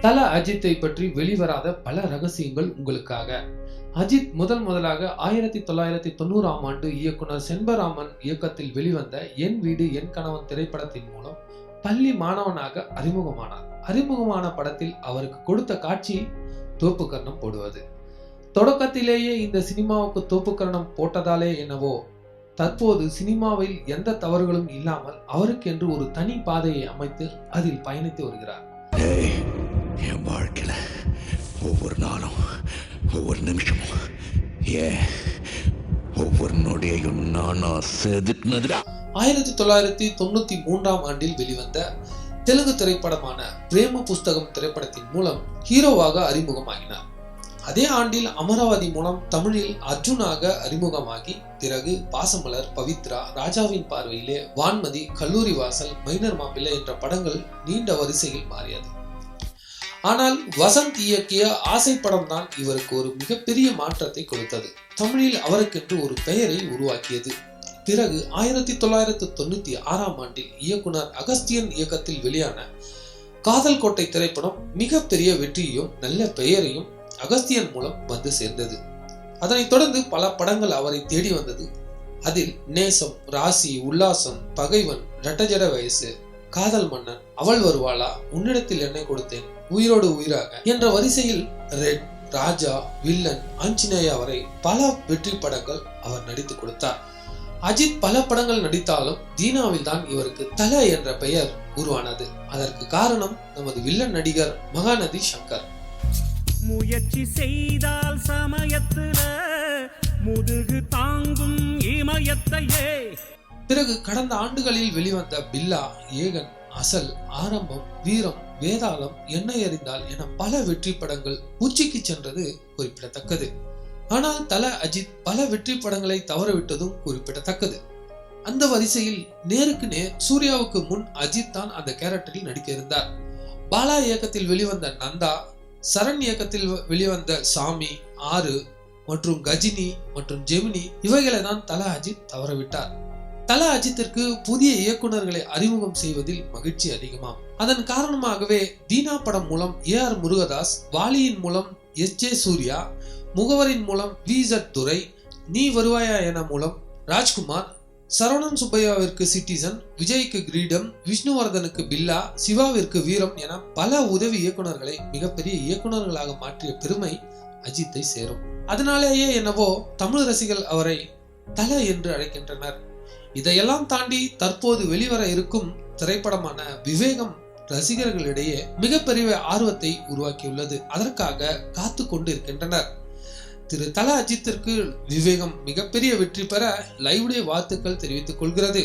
தல அஜித்தை பற்றி வெளிவராத பல ரகசியங்கள் உங்களுக்காக. அஜித் முதல் முதலாக ஆயிரத்தி தொள்ளாயிரத்தி தொண்ணூறாம் ஆண்டு இயக்குனர் செண்பராமன் இயக்கத்தில் வெளிவந்த என் வீடு என் கணவன் திரைப்படத்தின் மூலம் பள்ளி மாணவனாக அறிமுகமானார். அறிமுகமான படத்தில் அவருக்கு கொடுத்த காட்சி தோப்புக்கரணம் போடுவது. தொடக்கத்திலேயே இந்த சினிமாவுக்கு தோப்புக்கரணம் போட்டதாலே என்னவோ தற்போது சினிமாவில் எந்த தவறுகளும் இல்லாமல் அவருக்கென்று ஒரு தனி பாதையை அமைத்து அதில் பயணித்து வருகிறார். என் வாழ்க்கையில் ஒவ்வொரு நாளும் ஒவ்வொரு நிமிஷமும் ஏன் ஒவ்வொரு நொடியையும் நானா செதுக்குனதுடா? ஆயிரத்தி தொள்ளாயிரத்தி தொண்ணூத்தி மூன்றாம் ஆண்டில் வெளிவந்த தெலுங்கு திரைப்படமான பிரேம புஸ்தகம் திரைப்படத்தின் மூலம் ஹீரோவாக அறிமுகமாகினார். அதே ஆண்டில் அமராவதி மூலம் தமிழில் அர்ஜுனாக அறிமுகமாகி பிறகு பாசமலர் பவித்ரா ராஜாவின் பார்வையிலே வான்மதி கல்லூரி வாசல் மைனர் மாப்பிள்ளை என்ற படங்கள் நீண்ட வரிசையில் மாறியது. ஆனால் வசந்த் இயக்கிய ஆசை படம் தான் இவருக்கு ஒரு மிகப்பெரிய மாற்றத்தை கொடுத்தது. தமிழில் அவருக்கென்று ஒரு பெயரை உருவாக்கியது. பிறகு ஆயிரத்தி தொள்ளாயிரத்தி தொண்ணூத்தி ஆறாம் ஆண்டில் இயக்குனர் அகஸ்தியன் இயக்கத்தில் வெளியான காதல் கோட்டை திரைப்படம் மிகப்பெரிய வெற்றியையும் நல்ல பெயரையும் அகஸ்தியன் மூலம் வந்து சேர்ந்தது. அதனைத் தொடர்ந்து பல படங்கள் அவரை தேடி வந்தது. அதில் நேசம் ராசி உல்லாசம் பகைவன் ரட்டஜட வயசு காதல் மன்னன் அவள் வருவாளா? உன்னிடத்தில் என்னை கொடுத்தேன். உயிரோடு உயிராக. என்ற வரிசையில் ரெட் ராஜா வில்லன் ஆஞ்சநேயா வரை பல வெற்றி படங்கள் அவர் நடித்து கொடுத்தார். அஜித் பல படங்கள் நடித்தாலும் தீனாவில் தான் இவருக்கு தல என்ற பெயர் உருவானது. அதற்கு காரணம் நமது வில்லன் நடிகர் மகாநதி சங்கர். முயற்சி செய்தால் சமயத்துல முதுகு தாங்கும் இமயத்தையே பிறகு கடந்த ஆண்டுகளில் வெளிவந்த பில்லா ஏகன் அசல் ஆரம்பம் வீரம் வேதாளம் என்னை அறிந்தால் என பல வெற்றி படங்கள் உச்சிக்கு சென்றது குறிப்பிடத்தக்கது. ஆனால் தல அஜித் பல வெற்றி படங்களை தவறவிட்டதும் குறிப்பிடத்தக்கது. அந்த வரிசையில் நேருக்கு நேர் சூர்யாவுக்கு முன் அஜித் தான் அந்த கேரக்டரில் நடிக்க இருந்தார் பாலா இயக்கத்தில் வெளிவந்த நந்தா சரண் இயக்கத்தில் வெளிவந்த சாமி ஆறு மற்றும் கஜினி மற்றும் ஜெமினி இவைகளை தான் தல அஜித் தவறவிட்டார். தல அஜித்திற்கு புதிய இயக்குனர்களை அறிமுகம் செய்வதில் மகிழ்ச்சி அதிகமாம் அதன் காரணமாகவே தீனா படம் மூலம் ஏ ஆர் முருகதாஸ் வாலியின் மூலம் எஸ் ஜே சூர்யா முகவரின் மூலம் வி ஜட் துரை நீ வருவாயா என மூலம் ராஜ்குமார் சரவணன் சுப்பையாவிற்கு சிட்டிசன் விஜய்க்கு கிரீடம் விஷ்ணுவர்தனுக்கு பில்லா சிவாவிற்கு வீரம் என பல உதவி இயக்குனர்களை மிகப்பெரிய இயக்குனர்களாக மாற்றிய பெருமை அஜித்தை சேரும். அதனாலேயே என்னவோ தமிழ் ரசிகள் அவரை தல என்று அழைக்கின்றனர். இதையெல்லாம் தாண்டி தற்போது வெளிவர இருக்கும் திரைப்படமான விவேகம் ரசிகர்களிடையே மிகப்பெரிய ஆர்வத்தை உருவாக்கியுள்ளது. அதற்காக காத்து கொண்டு இருக்கின்றனர் திரு தல அஜித்திற்கு விவேகம் மிகப்பெரிய வெற்றி பெற லைவ்டே வாழ்த்துக்கள் தெரிவித்துக் கொள்கிறது.